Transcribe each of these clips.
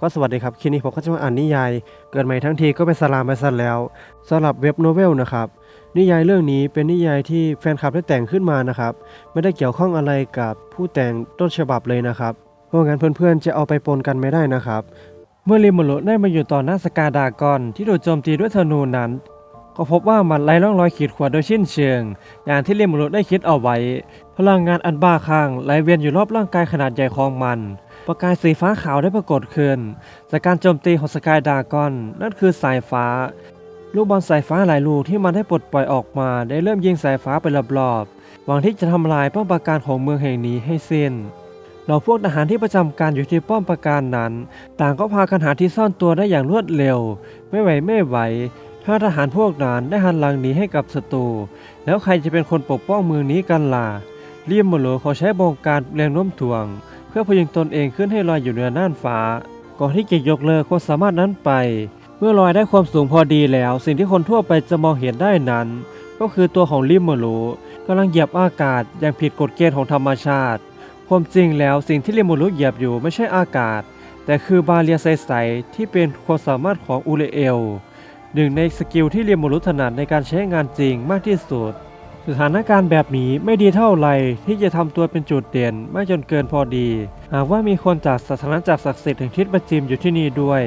ก็สวัสดีครับคลิปนี้ผมก็จะมาอ่านนิยาย เกิดใหม่ทั้งทีก็เป็นสลามไปซะแล้วสำหรับเว็บโนเวลนะครับนิยายเรื่องนี้เป็นนิยายที่แฟนคลับได้แต่งขึ้นมานะครับไม่ได้เกี่ยวข้องอะไรกับผู้แต่งต้นฉบับเลยนะครับเพราะงั้นเพื่อนๆจะเอาไปปนกันไม่ได้นะครับ เมื่อริมโมโรได้มาอยู่ต่อหน้าสกาดากอนที่โดนโจมตีด้วยธนูนั้น ก็พบว่ามันไร้ร่องรอยขีดข่วนโดยสิ้นเชิง อย่างที่ริมโมโรได้คิดเอาไว้ พลังงานอันบ้าคลั่งไหลเวียนอยู่รอบร่างกายขนาดใหญ่ของมัน ประกายสีฟ้าขาวได้ปรากฏขึ้น จากการโจมตีของสกายดากอน นั่นคือสายฟ้า ลูกบอลสายฟ้าหลายลูกที่มันได้ปลดปล่อยออกมาได้เริ่มยิงสายฟ้าไปรอบๆหวังที่จะทำลายป้อมปราการของเมืองแห่งนี้ให้สิ้นเราพวกทหารที่ประจำการอยู่ที่ป้อมปราการนั้น ต่างก็พากันหาที่ซ่อนตัวได้อย่างรวดเร็ว ไม่ไหวไม่ไหวถ้าทหารพวกนั้นได้หันหลังหนีให้กับศัตรูแล้วใครจะเป็นคนปกป้องเมืองนี้กันล่ะเลียมโมโลเขาใช้บงการแรงโน้มถ่วง พื่อพยุงตนเองขึ้นให้ลอยอยู่เหนือน่านฟ้า ก่อนที่จะยกเลิกความสามารถนั้นไป เมื่อลอยได้ความสูงพอดีแล้ว สิ่งที่คนทั่วไปจะมองเห็นได้นั้น ก็คือตัวของลิมโมโลกำลังเหยียบอากาศอย่างผิดกฎเกณฑ์ของธรรมชาติ ความจริงแล้วสิ่งที่ลิมโมโลเหยียบอยู่ไม่ใช่อากาศ แต่คือบาเรียใสๆที่เป็นความสามารถของอูเลเอลหนึ่งในสกิลที่เรียมโมรุถนัดในการใช้งานจริงมากที่สุด สถานการณ์แบบนี้ไม่ดีเท่าไหร่ที่จะทำตัวเป็นจุดเด่นไม่จนเกินพอดี หากว่ามีคนจากศาสนาจักรศักดิ์สิทธิ์แห่งทิศประจิมอยู่ที่นี่ด้วย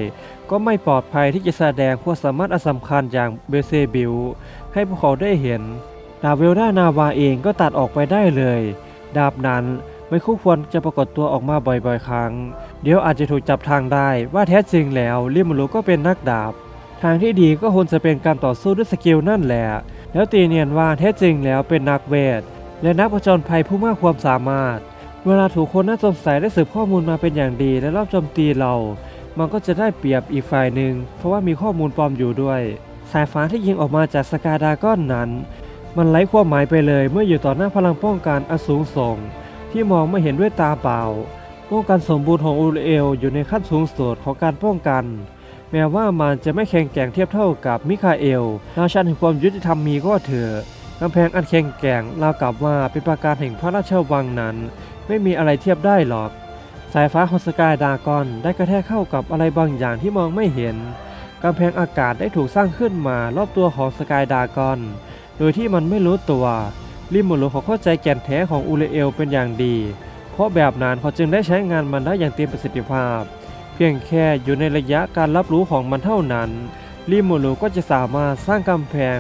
ก็ไม่ปลอดภัยที่จะแสดงความสามารถอันสำคัญอย่างเบเซบิลให้พวกเขาได้เห็น ดาเวลดานาวาเองก็ตัดออกไปได้เลย ดาบนั้นไม่คู่ควรจะปรากฏตัวออกมาบ่อยๆ ครั้ง เดี๋ยวอาจจะถูกจับทางได้ว่าแท้จริงแล้วลิมโรุก็เป็นนักดาบ ทางที่ดีก็ควรจะเป็นการต่อสู้ด้วยสกิลนั่นแหละ แล้วตีเนียนว่าแท้จริงแล้วเป็นนักเวท และนักผจญภัยผู้มากความสามารถ เวลาถูกคนน่าสงสัยได้สืบข้อมูลมาเป็นอย่างดีและรอบโจมตีเรา มันก็จะได้เปรียบอีกฝ่ายหนึ่ง เพราะว่ามีข้อมูลปลอมอยู่ด้วย สายฟ้าที่ยิงออกมาจากสกาดาก้อนนั้น มันไร้ความหมายไปเลยเมื่ออยู่ต่อหน้าพลังป้องกันอสูงส่ง ที่มองไม่เห็นด้วยตาเปล่าป้องกันสมบูรณ์ของอูเอลอยู่ในขั้นสูงสุดของการป้องกัน แม้ว่ามันจะไม่แข็งแกร่งเทียบเท่ากับมิคาเอลราชันแห่งความยุติธรรมมีก็เถอะกำแพงอันแข็งแกร่งราวกับว่าเป็นปราการแห่งพระราชวังนั้น ไม่มีอะไรเทียบได้หรอก สายฟ้าของสกายดากอนได้กระแทกเข้ากับอะไรบางอย่างที่มองไม่เห็นกำแพงอากาศได้ถูกสร้างขึ้นมารอบตัวของสกายดากอน โดยที่มันไม่รู้ตัวลิมโมโลเขาเข้าใจแก่นแท้ของอูเลเอลเป็นอย่างดี เพราะแบบนั้นเขาจึงได้ใช้งานมันได้อย่างเต็มประสิทธิภาพ เพียงแค่อยู่ในระยะการรับรู้ของมันเท่านั้นลิโมโลก็จะสามารถสร้างกำแพง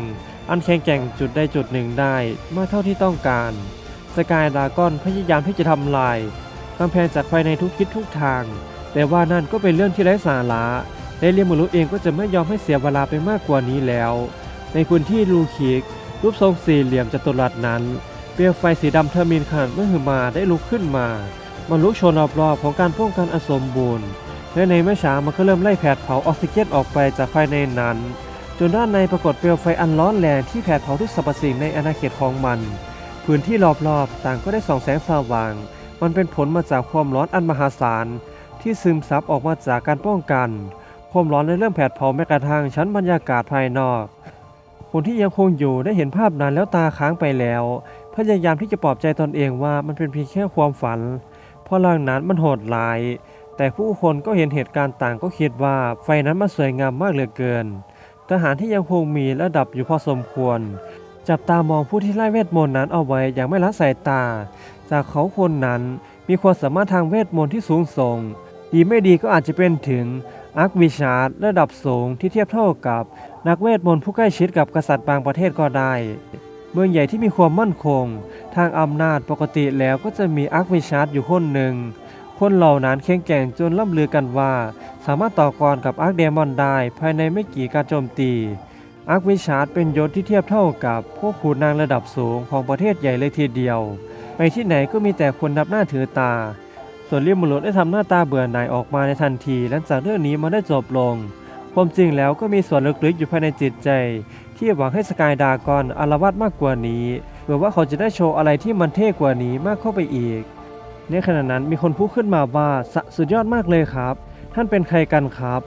อันแข็งแกร่งจุดใดจุดหนึ่งได้มากเท่าที่ต้องการ สกายดากอนพยายามที่จะทำลายกำแพงจากภายในทุกทิศทุกทาง แต่ว่านั่นก็เป็นเรื่องที่ไร้สาระและลิโมโลเองก็จะไม่ยอมให้เสียเวลาไปมากกว่านี้แล้ว ในพื้นที่ลูคิก รูปทรงสี่เหลี่ยมจัตุรัสนั้น เปลวไฟสีดำเทอร์มินขนาดมหึมาได้ลุกขึ้นมา มันลุกโชนรอบๆของการป้องกันอสมบูรณ์ และในไม่ช้ามันก็เริ่มไล่แผดเผาออกซิเจนออกไปจากภายในนั้น จนด้านในปรากฏเปลวไฟอันร้อนแรงที่แผดเผาทุกสรรพสิ่งในอาณาเขตของมัน พื้นที่รอบๆ ต่างก็ได้ส่องแสงสว่าง มันเป็นผลมาจากความร้อนอันมหาศาลที่ซึมซับออกมาจากการป้องกัน ความร้อนได้เริ่มแผดเผาแม้กระทั่งชั้นบรรยากาศภายนอก คนที่ยังคงอยู่ได้เห็นภาพนั้นแล้วตาค้างไปแล้ว พยายามที่จะปลอบใจตนเองว่ามันเป็นเพียงแค่ความฝัน เพราะเรื่องนั้นมันโหดร้าย แต่ผู้คนก็เห็นเหตุการณ์ต่างก็คิดว่าไฟนั้นมันสวยงามมากเหลือเกิน ทหารที่ยังคงมีระดับอยู่พอสมควร จับตามองผู้ที่ไล่เวทมนต์นั้นเอาไว้อย่างไม่ละสายตา จากเขาคนนั้นมีความสามารถทางเวทมนต์ที่สูงส่ง ดีไม่ดีก็อาจจะเป็นถึงอาร์ควิชาร์ดระดับสูงที่เทียบเท่ากับ นักเวทมนต์ผู้ใกล้ชิดกับกษัตริย์บางประเทศก็ได้ เมืองใหญ่ที่มีความมั่นคง ทางอำนาจปกติแล้วก็จะมีอาร์ควิชาร์ดอยู่คนหนึ่ง คนเหล่านั้นแข็งแกร่งจนล่ำลือกันว่า สามารถต่อกรกับอาร์คเดมอนได้ภายในไม่กี่การโจมตีอาร์ควิชาร์ดเป็นยศที่เทียบเท่ากับพวกขุนนางระดับสูงของประเทศใหญ่เลยทีเดียว ไปที่ไหนก็มีแต่คนนับหน้าถือตา ส่วนเลียมบุรุษได้ทำหน้าตาเบื่อหน่ายออกมาในทันทีหลังจากเรื่องนี้มันได้จบลงความจริงแล้วก็มีส่วนลึกๆอยู่ภายในจิตใจ ที่หวังให้สกายดากอนอารวาสมากกว่านี้เพื่อว่าเขาจะได้โชว์อะไรที่มันเท่กว่านี้มากเข้าไปอีก ในขณะนั้นมีคนพูดขึ้นมาว่าสะสุดยอดมากเลยครับ ท่านเป็นใครกันครับ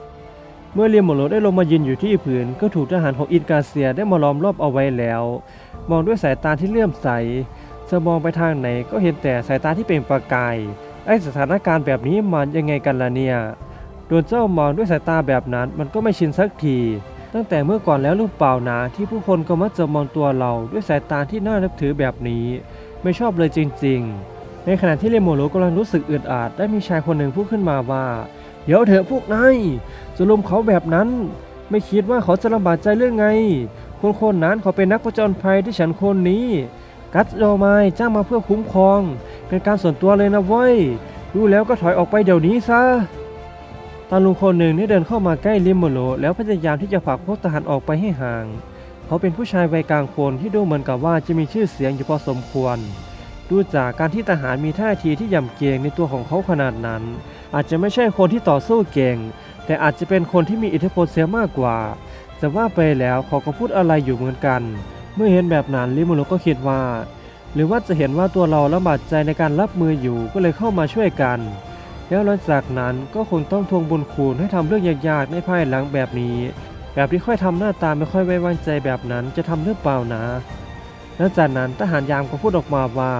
เมื่อเลียมโมโลได้ลงมายืนอยู่ที่ผืน ก็ถูกทหารของอินกาเซียได้มาล้อมรอบเอาไว้แล้ว มองด้วยสายตาที่เลื่อมใสจะมองไปทางไหนก็เห็นแต่สายตาที่เปล่งประกายไอ้สถานการณ์แบบนี้มันยังไงกันล่ะเนี่ยโดนเจ้ามองด้วยสายตาแบบนั้นมันก็ไม่ชินสักที ตั้งแต่เมื่อก่อนแล้วหรือเปล่านะที่ผู้คนก็มักจะมองตัวเราด้วยสายตาที่น่านับถือแบบนี้ ไม่ชอบเลยจริง ๆ ในขณะที่เลโมโรกำลังรู้สึกอึดอัดได้มีชายคนหนึ่งพูดขึ้นมาว่า เดี๋ยวเถอะพวกนายจะลุมเขาแบบนั้น ไม่คิดว่าเขาจะลำบากใจเรื่องไง คนคนนั้นเขาเป็นนักผจญภัยที่ฉันคนนี้ กัตโดไมายจ้างมาเพื่อคุ้มครอง เป็นการส่วนตัวเลยนะเว้ยดูแล้วก็ถอยออกไปเดี๋ยวนี้ซะตาลุงคนหนึ่งได้เดินเข้ามาใกล้ลิมโมโลแล้วพยายามที่จะผลักพวกทหารออกไปให้ห่าง เขาเป็นผู้ชายวัยกลางคนที่ดูเหมือนกับว่าจะมีชื่อเสียงอยู่พอสมควร ดูจากการที่ทหารมีท่าทีที่ยำเกรงในตัวของเขาขนาดนั้น อาจจะไม่ใช่คนที่ต่อสู้เก่ง แต่อาจจะเป็นคนที่มีอิทธิพลเสียมากกว่า แต่ว่าไปแล้วเขาก็พูดอะไรอยู่เหมือนกัน เมื่อเห็นแบบนั้นลิมูโลก็คิดว่า หรือว่าจะเห็นว่าตัวเราลำบากใจในการรับมืออยู่ก็เลยเข้ามาช่วยกัน แล้วหลังจากนั้นก็คงต้องทวงบุญคุณให้ทำเรื่องยากๆในภายหลังแบบนี้ แบบที่ค่อยทำหน้าตาไม่ค่อยไว้วางใจแบบนั้นจะทำหรือเปล่านะ หลังจากนั้นทหารยามก็พูดออกมาว่า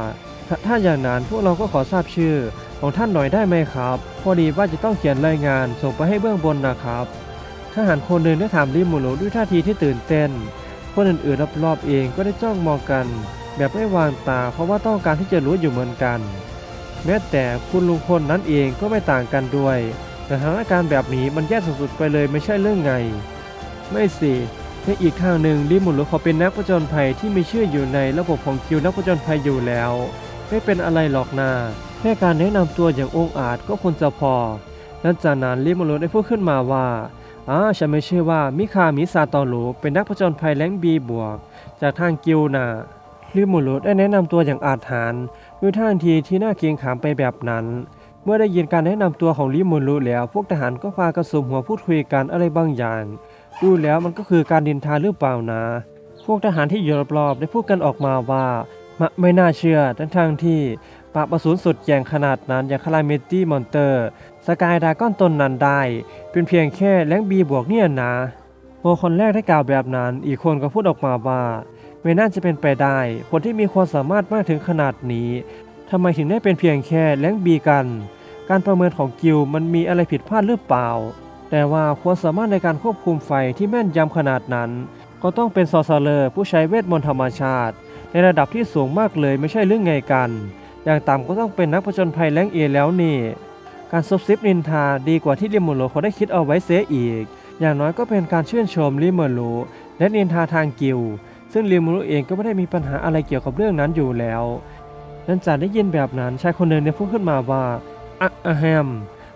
ถ้าถ้าอย่างนั้นพวกเราก็ขอทราบชื่อของท่านหน่อยได้ไหมครับ พอดีว่าจะต้องเขียนรายงานส่งไปให้เบื้องบนนะครับ ทหารคนหนึ่งได้ถามริมูโรด้วยท่าทีที่ตื่นเต้น คนอื่นๆรอบๆเองก็ได้จ้องมองกัน แบบไม่วางตาเพราะว่าต้องการที่จะรู้อยู่เหมือนกัน แม้แต่คุณลุงคนนั้นเองก็ไม่ต่างกันด้วยแต่สถานการณ์แบบนี้มันแย่สุดๆไปเลยไม่ใช่เรื่องไง ไม่สิ ในอีกทางหนึ่งลิมูโรเขาเป็นนักผจญภัยที่มีชื่ออยู่ในระบบของกิลนักผจญภัยอยู่แล้ว ไม่เป็นอะไรหรอกนาแค่การแนะนำตัวอย่างองอาจก็ควรจะพอหลังจากนั้นลิมูโรได้พูดขึ้นมาว่าอ่าฉันไม่เชื่อว่ามิคามิซาตอโรเป็นนักผจญภัยแรงบีบวก จากทางกิลนะลิมูโรได้แนะนำตัวอย่างอาถรรพ์ด้วยท่าทีที่น่าเกรงขามไปแบบนั้นเมื่อได้ยินการแนะนำตัวของลิมูโรแล้ว พวกทหารก็พากระสุมหัวพูดคุยกันอะไรบางอย่าง ดูแล้วมันก็คือการดินทาหรือเปล่านะ พวกทหารที่อยู่รอบๆได้พูดกันออกมาว่ามะไม่น่าเชื่อทั้งทางๆที่ปราบอสูรสุดแยงขนาดนั้นอย่างคาราเมตี้มอนเตอร์ สกายดาก้อนตนนั้นได้ เป็นเพียงแค่แรงบีบวกเนี่ยนะโอคนแรกได้กล่าวแบบนั้น อีกคนก็พูดออกมาว่าไม่น่าจะเป็นไปได้ คนที่มีความสามารถมากถึงขนาดนี้ทำไมถึงได้เป็นเพียงแค่แรงบีกัน การประเมินของกิลมันมีอะไรผิดพลาดหรือเปล่า แต่ว่าความสามารถในการควบคุมไฟที่แม่นยำขนาดนั้น ก็ต้องเป็นซอสเลอร์ผู้ใช้เวทมนต์ธรรมชาติ ในระดับที่สูงมากเลยไม่ใช่เรื่องไงกัน อย่างต่ำก็ต้องเป็นนักผจญภัยแรงเอแล้วนี่ การซบซิบนินทาดีกว่าที่ลิมูโรเขาได้คิดเอาไว้เสียอีก อย่างน้อยก็เป็นการชื่นชมลิมูโรและนินทาทางกิลซึ่งลิมูโรเองก็ไม่ได้มีปัญหาอะไรเกี่ยวกับเรื่องนั้นอยู่แล้วหลังจากได้ยินแบบนั้นชายคนหนึ่งได้พูดขึ้นมาว่าอะอะแฮม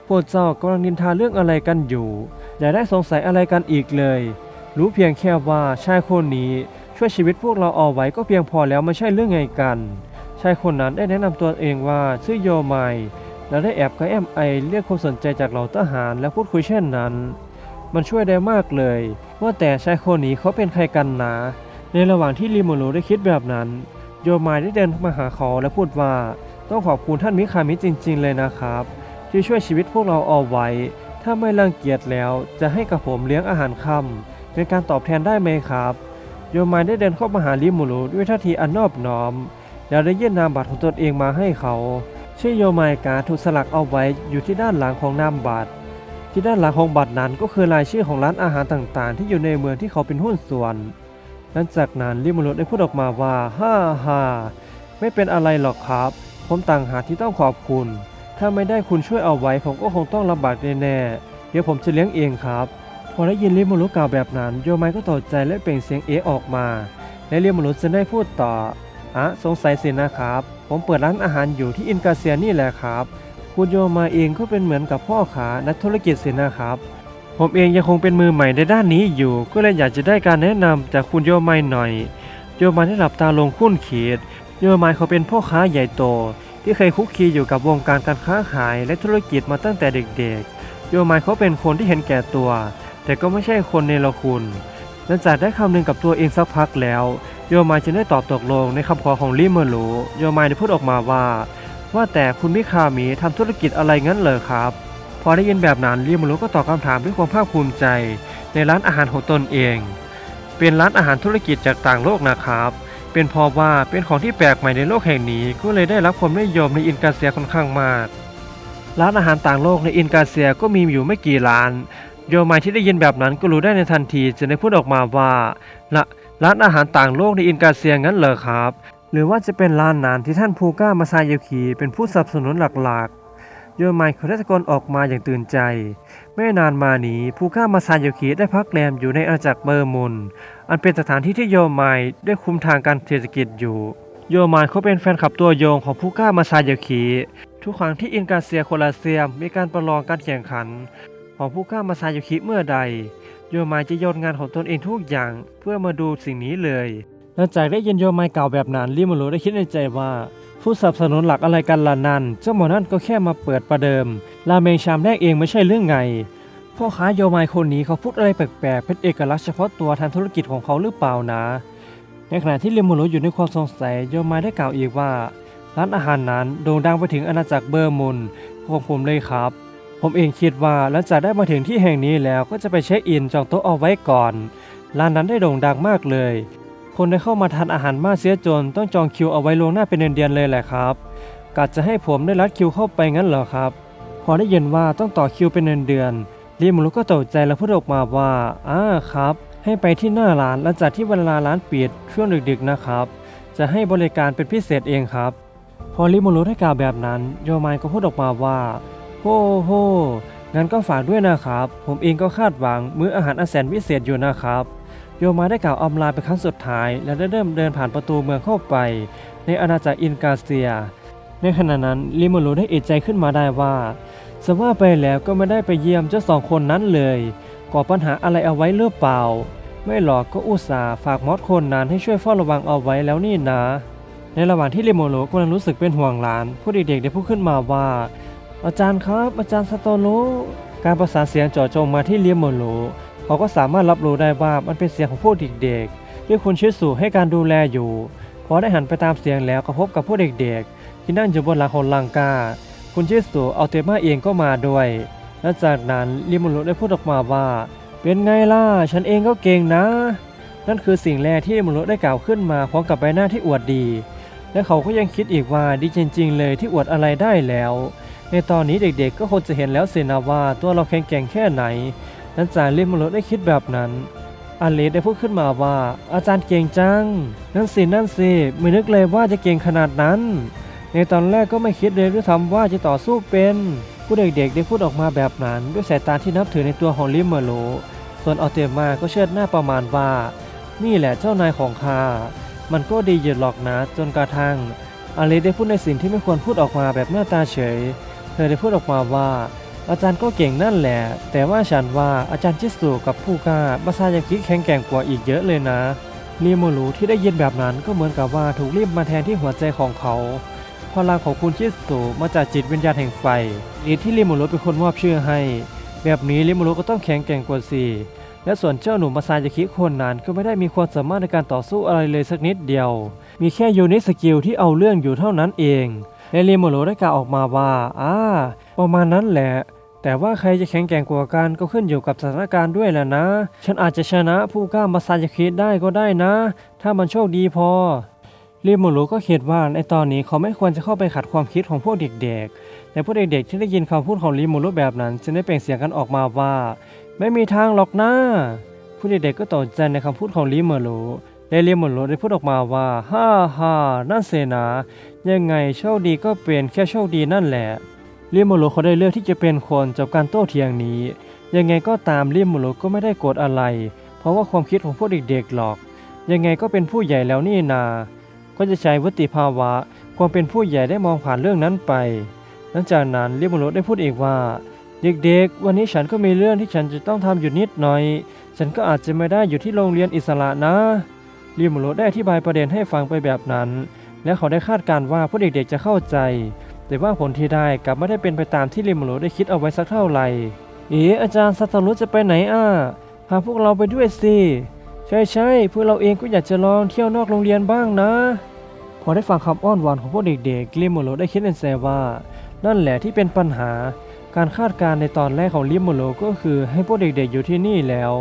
พวกเจ้ากำลังนินทาเรื่องอะไรกันอยู่ อย่าได้สงสัยอะไรกันอีกเลย รู้เพียงแค่ว่าชายคนนี้ช่วยชีวิตพวกเราเอาไว้ก็เพียงพอแล้วไม่ใช่เรื่องไงกัน ชายคนนั้นได้แนะนำตัวเองว่าชื่อโยไมและได้แอบกระแอมไอเรียกความสนใจจากเหล่าทหารและพูดคุยเช่นนั้น มันช่วยได้มากเลย ว่าแต่ชายคนนี้เขาเป็นใครกันนะในระหว่างที่ริโมโรได้คิดแบบนั้น โยไมได้เดินมาหาเขาและพูดว่าต้องขอบคุณท่านมิคามิจริง ๆ เลยนะครับ ที่ช่วยชีวิตพวกเราเอาไว้ ถ้าไม่รังเกียจแล้วจะให้กับผมเลี้ยงอาหารค่ำเป็นการตอบแทนได้ไหมครับ โยมายได้เดินเข้ามาหาลิมูรุด้วยท่าทีอันนอบน้อม แล้วได้ยื่นนามบัตรของตนเองมาให้เขา ชื่อโยมายกาถูกสลักเอาไว้อยู่ที่ด้านหลังของนามบัตร ที่ด้านหลังของบัตรนั้นก็คือรายชื่อของร้านอาหารต่างๆ ที่อยู่ในเมืองที่เขาเป็นหุ้นส่วน หลังจากนั้นลิมูรุได้พูดออกมาว่า ฮ่าฮ่าไม่เป็นอะไรหรอกครับ ผมต่างหากที่ต้องขอบคุณ ถ้าไม่ได้คุณช่วยเอาไว้ผมก็คงต้องลำบากแน่ๆ เดี๋ยวผมจะเลี้ยงเองครับ พอได้ยินเรียมมรุกล่าวแบบนั้น โยไมก็ตกใจและเปล่งเสียงเอออกมา และเรียมมรุจะได้พูดต่ออะสงสัยสินะครับ ผมเปิดร้านอาหารอยู่ที่อินกาเซียนี่แหละครับ คุณโยมาเองก็เป็นเหมือนกับพ่อขานักธุรกิจสินะครับ ผมเองยังคงเป็นมือใหม่ในด้านนี้อยู่ ก็เลยอยากจะได้การแนะนำจากคุณโยไมหน่อย โยไมได้หลับตาลงคุ้นขีดโยไมเขาเป็นพ่อค้าใหญ่โต ที่เคยคุกคีอยู่กับวงการการค้าขายและธุรกิจมาตั้งแต่เด็กๆ โยมายเขาเป็นคนที่เห็นแก่ตัว แต่ก็ไม่ใช่คนเนรคุณหลังจากได้คำหนึ่งกับตัวเองสักพักแล้ว โยมายจึงได้ตอบตกลงในคำขอของลิเมอร์ลูโยมายได้พูดออกมาว่า ว่าแต่คุณมิคามิทำธุรกิจอะไรงั้นเหรอครับ พอได้ยินแบบนั้นลิเมอร์ลูก็ตอบคำถามด้วยความภาคภูมิใจ ในร้านอาหารของตนเอง เป็นร้านอาหารธุรกิจจากต่างโลกนะครับ เป็นเพราะว่าเป็นของที่แปลกใหม่ในโลกแห่งนี้ก็เลยได้รับความนิยมในอินกาเซียค่อนข้างมาก ร้านอาหารต่างโลกในอินกาเซียก็มีอยู่ไม่กี่ร้าน โยมายที่ได้ยินแบบนั้นก็รู้ได้ในทันทีจึงได้พูดออกมาว่าละร้านอาหารต่างโลกในอินกาเซียงั้นเหรอครับ หรือว่าจะเป็นร้านนานที่ท่านภูก้ามาซายาคิเป็นผู้สนับสนุนหลักๆ โยมายเขาได้ตะโกนออกมาอย่างตื่นใจ ไม่นานมานี้ภูก้ามาซายาคิได้พักแรมอยู่ในอาณาจักรเบอร์มุน อันเป็นสถานที่ที่โยมายได้คุมทางการเศรษฐกิจอยู่ โยมายเขาเป็นแฟนคลับตัวโยงของภูก้ามาซายคิทุกครั้งที่อินกาเซียโคลาเซียมมีการประลองการแข่งขัน ของผู้กล้ามาซายคิเมื่อใด โยมายจะโยนงานของตนเองทุกอย่างเพื่อมาดูสิ่งนี้เลยหลังจากได้ยินโยมายกล่าวแบบนั้นลิมารุได้คิดในใจว่า ผู้สนับสนุนหลักอะไรกันล่ะนั่นเจ้าหมอนั่นก็แค่มาเปิดประเดิม ราเมงชามแรกเองไม่ใช่เรื่องไง พ่อค้าโยมายคนนี้เขาพูดอะไรแปลกๆ เป็นเอกลักษณ์เฉพาะตัวทางธุรกิจของเขาหรือเปล่านะ ในขณะที่ลิมารุอยู่ในความสงสัยโยมายได้กล่าวอีกว่า ร้านอาหารนั้นโด่งดังไปถึงอาณาจักรเบอร์มุนของผมเลยครับ ผมเองคิดว่าหลังจากได้มาถึงที่แห่งนี้แล้วก็จะไปเช็คอินจองโต๊ะเอาไว้ก่อน ร้านนั้นได้โด่งดังมากเลย คนได้เข้ามาทานอาหารมากเสียจนต้องจองคิวเอาไว้ลวงหน้าเป็นเดือนๆเลยแหละครับกะจะให้ผมได้รัดคิวเข้าไปงั้นเหรอครับ พอได้ยินว่าต้องต่อคิวเป็นเดือนๆ รีมรุก็ตกใจและพูดออกมาว่าอ่าครับ ให้ไปที่หน้าร้านหลังจากที่เวลาร้านปิดช่วงดึกๆนะครับ จะให้บริการเป็นพิเศษเองครับ พอริโมรุได้กล่าวแบบนั้น โยมายก็พูดออกมาว่าโฮโฮงั้นก็ฝากด้วยนะครับ ผมเองก็คาดหวังมื้ออาหารอันแสนวิเศษอยู่นะครับ โยมายได้กล่าวอำลาเป็นครั้งสุดท้าย และได้เริ่มเดินผ่านประตูเมืองเข้าไป ในอาณาจักรอินกาเซีย ในขณะนั้นริโมรุได้เอะใจขึ้นมาได้ว่า สว่าไปแล้วก็ไม่ได้ไปเยี่ยมเจ้าสองคนนั้นเลยก่อปัญหาอะไรเอาไว้หรือเปล่า ไม่หรอกก็อุตส่าห์ฝากมอสคนนั้นให้ช่วยเฝ้าระวังเอาไว้แล้วนี่นะ ในระหว่างที่เรโมโรกำลังรู้สึกเป็นห่วงหลานผู้เด็กๆได้พูดขึ้นมาว่า อาจารย์ครับ อาจารย์สโตโรการประสานเสียงจ่อจงมาที่เรโมโรเขาก็สามารถรับรู้ได้ว่ามันเป็นเสียงของผู้เด็กๆที่คุณชิสุให้การดูแลอยู่พอได้หันไปตามเสียงแล้วก็พบกับผู้เด็กๆที่นั่งอยู่บนหลังของลังกา คุณชิสุเอาเตมาเองก็มาด้วย และจากนั้นเรโมโรได้พูดออกมาว่า เป็นไงล่ะ ฉันเองก็เก่งนะ นั่นคือสิ่งแรกที่เรโมโรได้กล่าวขึ้นมาพร้อมกับใบหน้าที่อวดดี และเขาก็ยังคิดอีกว่าดีจริง ๆ เลยที่อวดอะไรได้แล้ว ในตอนนี้เด็กๆ ก็คงจะเห็นแล้วสินะว่าตัวเราแข็งแกร่งแค่ไหนนันจารย์เล่มมนุได้คิดแบบนั้นอันเลสได้พูดขึ้นมาว่า อาจารย์เก่งจัง นั่นสินั่นสิไม่นึกเลยว่าจะเก่งขนาดนั้น ในตอนแรกก็ไม่คิดเลยด้วยทำว่าจะต่อสู้เป็น ผู้เด็กๆได้พูดออกมาแบบนั้น ด้วยสายตาที่นับถือในตัวของลิมเมโล ส่วนออเตมาก็เชิดหน้าประมาณว่า นี่แหละเจ้านายของข้ามันก็ดีอยู่หรอกนะจนกระทั่งอเลได้พูดในสิ่งที่ไม่ควรพูดออกมาแบบหน้าตาเฉย เธอได้พูดออกมาว่า อาจารย์ก็เก่งนั่นแหละ แต่ว่าฉันว่าอาจารย์ชิสุกับผู้กล้ามาซายากิแข็งแกร่งกว่าอีกเยอะเลยนะรีโมรูที่ได้ยินแบบนั้นก็เหมือนกับว่าถูกรีบมาแทนที่หัวใจของเขา พลังของคุณชิสุมาจากจิตวิญญาณแห่งไฟนี่ที่รีโมรูเป็นคนมอบชื่อให้ แบบนี้ริโมรุก็ต้องแข็งแกร่งกว่าสิและส่วนเจ้าหนุ่มมาซายากิคนนั้นก็ไม่ได้มีความสามารถในการต่อสู้อะไรเลยสักนิดเดียว มีแค่ยูนิสกิลที่เอาเรื่องอยู่เท่านั้นเองและริโมรุได้กล่าวออกมาว่าอ่าประมาณนั้นแหละแต่ว่าใครจะแข็งแกร่งกว่ากันก็ขึ้นอยู่กับสถานการณ์ด้วยแหละนะ ฉันอาจจะชนะผู้กล้ามาซายากิได้ก็ได้นะ ถ้ามันโชคดีพอ ริโมรุก็คิดว่าในตอนนี้เขาไม่ควรจะเข้าไปขัดความคิดของพวกเด็กๆ แต่พวกเด็กๆที่ได้ยินคำพูดของริโมรุแบบนั้นจึงได้เปล่งเสียงกันออกมาว่า ไม่มีทางหรอกนะผู้เด็กๆก็ตกใจในคำพูดของลิเมโลและลิเมโลได้พูดออกมาว่าฮ่าฮ่านั่นเสนา ยังไงโชคดีก็เป็นแค่โชคดีนั่นแหละลิเมโลเขาได้เลือกที่จะเป็นคนจบการโต้เถียงนี้ ยังไงก็ตามลิเมโลก็ไม่ได้โกรธอะไร เพราะว่าความคิดของพวกเด็กๆหรอก ยังไงก็เป็นผู้ใหญ่แล้วนี่นา ก็จะใช้วุฒิภาวะความเป็นผู้ใหญ่ได้มองผ่านเรื่องนั้นไป หลังจากนั้นลิเมโลได้พูดอีกว่า เด็กๆ วันนี้ฉันก็มีเรื่องที่ฉันจะต้องทำอยู่นิดหน่อย ฉันก็อาจจะไม่ได้อยู่ที่โรงเรียนอิสระนะริมโรได้อธิบายประเด็นให้ฟังไปแบบนั้น และเขาได้คาดการว่าพวกเด็กๆจะเข้าใจ แต่ว่าผลที่ได้กลับไม่ได้เป็นไปตามที่ริมโรได้คิดเอาไว้สักเท่าไหร่เอ๋อาจารย์สัตารุจะไปไหนอะพาพวกเราไปด้วยสิ ใช่ใช่ๆพวกเราเองก็อยากจะลองเที่ยวนอกโรงเรียนบ้างนะ พอได้ฟังคำอ้อนวอนของพวกเด็กๆริมโมโรได้คิดในใจว่า นั่นแหละที่เป็นปัญหา การคาดการณ์ในตอนแรกของลิมโมโลก็คือให้พวกเด็กๆอยู่ที่นี่แล้ว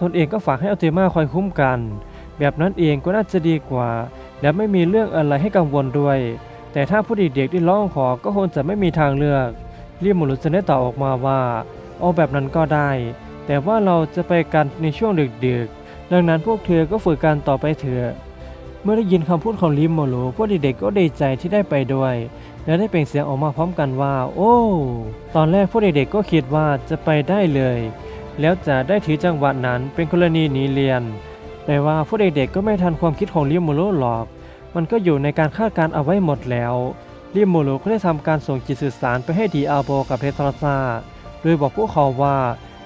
ตนเองก็ฝากให้อัลเตมาคอยคุ้มกัน แบบนั้นเองก็น่าจะดีกว่า และไม่มีเรื่องอะไรให้กังวลด้วย แต่ถ้าผู้เด็กๆได้ร้องขอก็คงจะไม่มีทางเลือกริมูรุจะได้ตอบออกมาว่าเอาแบบนั้นก็ได้ แต่ว่าเราจะไปกันในช่วงดึกๆ ดังนั้นพวกเธอก็ฝึกกันต่อไปเถอะเมื่อได้ยินคำพูดของริมโมโรพวกเด็กๆก็ดีใจที่ได้ไปด้วย และได้เปล่งเสียงออกมาพร้อมกันว่า โอ้ ตอนแรกพวกเด็กๆก็คิดว่าจะไปได้เลย แล้วจะได้ถือจังหวะนั้นเป็นกรณีหนีเรียน แต่ว่าพวกเด็กๆก็ไม่ทันความคิดของริมโมโรหรอก มันก็อยู่ในการคาดการเอาไว้หมดแล้วริมโมโรก็ได้ทำการส่งจิตสื่อสารไปให้ดีอาโบกับเพทราซาโดยบอกพวกเขาว่า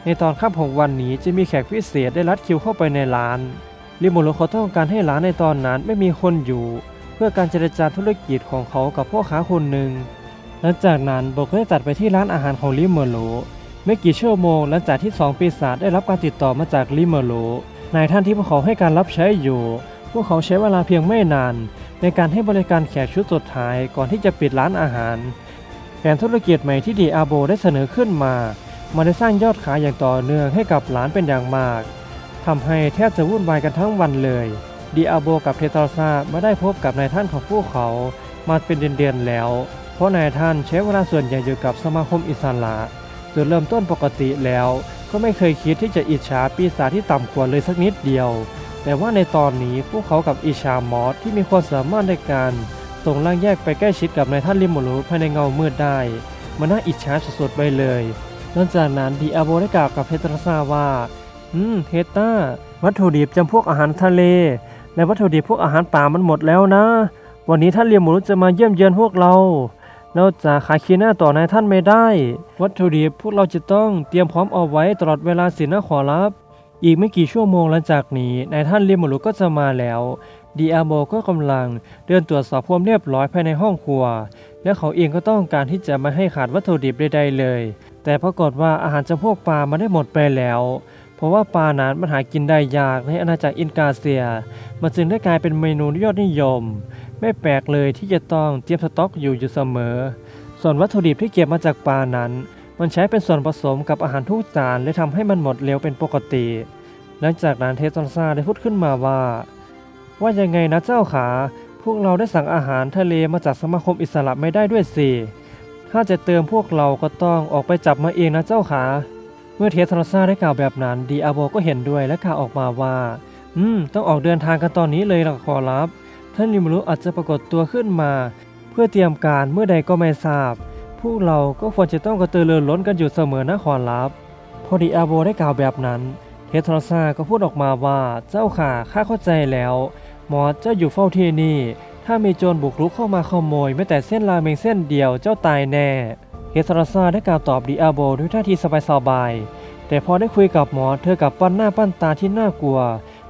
ในตอนค่ำของวันนี้จะมีแขกพิเศษได้รัดคิวเข้าไปในร้านริโมโรเขาต้องการให้ร้านในตอนนั้นไม่มีคนอยู่ เพื่อการเจรจาธุรกิจของเขากับพ่อค้าคนหนึ่งหลังจากนั้นโบก็ได้ตัดไปที่ร้านอาหารของริโมโรไม่กี่ชั่วโมงหลังจากที่สองปีศาจได้รับการติดต่อมาจากริโมโรนายท่านที่พวกเขาให้การรับใช้อยู่ พวกเขาใช้เวลาเพียงไม่นาน ในการให้บริการแขกชุดสุดท้ายก่อนที่จะปิดร้านอาหารแผนธุรกิจใหม่ที่ดีอาโบได้เสนอขึ้นมา มันได้สร้างยอดขายอย่างต่อเนื่องให้กับร้านเป็นอย่างมากทำให้แทบจะวุ่นวายกันทั้งวันเลยดีอาโบกับเทตราซาไม่ได้พบกับนายท่านของพวกเขามาเป็นเดือนๆแล้ว เพราะนายท่านใช้เวลาส่วนใหญ่อยู่กับสมาคมอิสระจุดเริ่มต้นปกติแล้ว ก็ไม่เคยคิดที่จะอิจฉาปีศาจที่ต่ำกว่าเลยสักนิดเดียว แต่ว่าในตอนนี้พวกเขากับอิชามอสที่มีความสามารถในการส่งร่างแยกไปใกล้ชิดกับนายท่านริมโมรุภายในเงามืดได้ มันน่าอิจฉาสุดๆไปเลย หลังจากนั้นดีอาโบได้กล่าวกับเพตราซาว่า อืมเพต้า วัตถุดิบจำพวกอาหารทะเล และวัตถุดิบพวกอาหารป่ามันหมดแล้วนะ วันนี้ท่านเรียมหมูจะมาเยี่ยมเยือนพวกเราเราจะขายคีหน้าต่อนายท่านไม่ได้ วัตถุดิบพวกเราจะต้องเตรียมพร้อมเอาไว้ตลอดเวลาสินะขอรับ อีกไม่กี่ชั่วโมงหลังจากนี้นายท่านเรียมหมูก็จะมาแล้วดีอาโบก็กำลังเดินตรวจสอบความเรียบร้อยภายในห้องครัว และเขาเองก็ต้องการที่จะไม่ให้ขาดวัตถุดิบใดๆเลย แต่ปรากฏว่าอาหารจำพวกปลามันได้หมดไปแล้ว เพราะว่าปลานั้นมันหากินได้ยากในอาณาจักรอินกาเซีย มันจึงได้กลายเป็นเมนูยอดนิยม ไม่แปลกเลยที่จะต้องเตรียมสต็อกอยู่อยู่เสมอ ส่วนวัตถุดิบที่เก็บมาจากปลานั้น มันใช้เป็นส่วนผสมกับอาหารทุกจานและทำให้มันหมดเร็วเป็นปกติ หลังจากนั้นเทสซอนซาได้พูดขึ้นมาว่า ว่ายังไงนะเจ้าขาพวกเราได้สั่งอาหารทะเลมาจากสมาคมอิสระไม่ได้ด้วยสิ ถ้าจะเติมพวกเราก็ต้องออกไปจับมาเองนะเจ้าขา เมื่อเทสซอนซาได้กล่าวแบบนั้นดีอาโบก็เห็นด้วยและกล่าวออกมาว่า อืม ต้องออกเดินทางกันตอนนี้เลยละขอรับ ท่านริมรุอาจจะปรากฏตัวขึ้นมา เพื่อเตรียมการเมื่อใดก็ไม่ทราบ พวกเราก็ควรจะต้องกระตือรือร้นกันอยู่เสมอนะขอรับพอดีอาโบได้กล่าวแบบนั้น เทสทรซาก็พูดออกมาว่า เจ้าค่ะข้าเข้าใจแล้วหมอเจ้าอยู่เฝ้าที่นี่ ถ้ามีโจรบุกรุกเข้ามาขโมยแม้แต่เส้นราเมงเส้นเดียวเจ้าตายแน่เทสทรซาได้กล่าวตอบดีอาโบด้วยท่าทีสบายๆแต่พอได้คุยกับหมอเธอกับปั้นหน้าปั้นตาที่น่ากลัว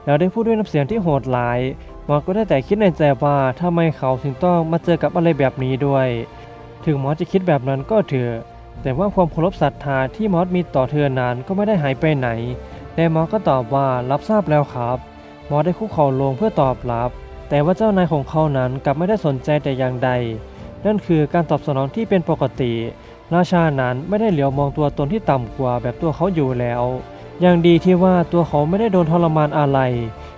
แล้วได้พูดด้วยน้ำเสียงที่โหดร้าย หมอก็ได้แต่คิดในใจว่าทำไมเขาถึงต้องมาเจอกับอะไรแบบนี้ด้วย ถึงหมอจะคิดแบบนั้นก็เถอะแต่ว่าความเคารพศรัทธาที่มอสมีต่อเธอนั้นก็ไม่ได้หายไปไหนแต่หมอก็ตอบว่ารับทราบแล้วครับหมอได้คุกเข่าลงเพื่อตอบรับ แต่ว่าเจ้านายของเขานั้นกลับไม่ได้สนใจแต่อย่างใด นั่นคือการตอบสนองที่เป็นปกติ ราชานั้นไม่ได้เหลียวมองตัวตนที่ต่ำกว่าแบบตัวเขาอยู่แล้วอย่างดีที่ว่าตัวเขาไม่ได้โดนทรมานอะไร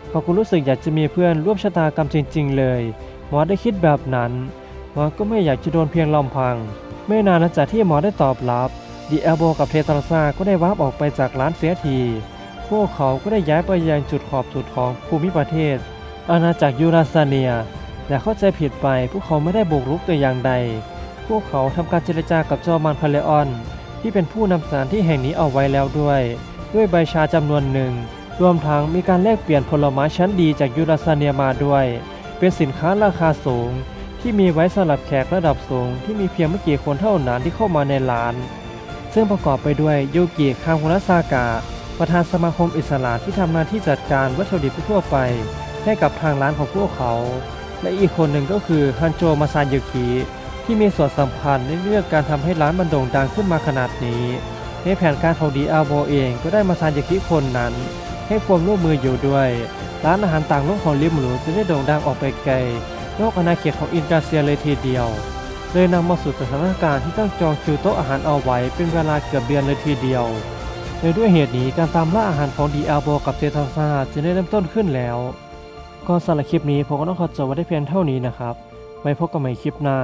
เพราะกูรู้สึกอยากจะมีเพื่อนร่วมชะตากรรมจริง ๆ เลยหมอได้คิดแบบนั้นหมอก็ไม่อยากจะโดนเพียงลำพัง ไม่นานหลังจากที่หมอได้ตอบรับดีเอลโบกับเทตราซาก็ได้วาร์ปออกไปจากร้านเสียที พวกเขาก็ได้ย้ายไปยังจุดขอบสุดของภูมิประเทศ อาณาจักรยูราซาเนียแต่เข้าใจผิดไป พวกเขาไม่ได้บุกรุกแต่อย่างใด พวกเขาทำการเจรจากับจอมันพาเลออน ที่เป็นผู้นำสถานที่แห่งนี้เอาไว้แล้วด้วย ด้วยใบชาจำนวนหนึ่ง รวมทั้งมีการแลกเปลี่ยนผลไม้ชั้นดีจากยูราซาเนียมาด้วย เป็นสินค้าราคาสูง ที่มีไว้สำหรับแขกระดับสูง ที่มีเพียงไม่กี่คนเท่านั้นที่เข้ามาในร้าน ซึ่งประกอบไปด้วยยูกิคามุระซากะประธานสมาคมอิสระที่ทำหน้าที่จัดการวัตถุดิบทั่วไป ให้กับทางร้านของพวกเขา และอีกคนหนึ่งก็คือฮันโจมาซานยุกิที่มีส่วนสำคัญในเรื่องการทำให้ร้านมันโด่งดังขึ้นมาขนาดนี้ ในแผนการของดีอาโบเองก็ได้มาซานยุกิคนนั้น ให้ความร่วมมืออยู่ด้วย ร้านอาหารต่างโลกของลิมหรูจะได้โด่งดังออกไปไกลนอกอาณาเขตของอินกาเซียเลยทีเดียวเลยนำมาสู่สถานการณ์ที่ต้องจองคิวโต๊ะอาหารเอาไว้เป็นเวลาเกือบเดือนเลยทีเดียวโดยด้วยเหตุนี้การตามล่าอาหารของดีอาโบกับเจทันซาจะได้เริ่มต้นขึ้นแล้ว ก็สำหรับคลิปนี้ผมก็ต้องขอจบไว้ได้เพียงเท่านี้นะครับไว้พบกันใหม่คลิปหน้า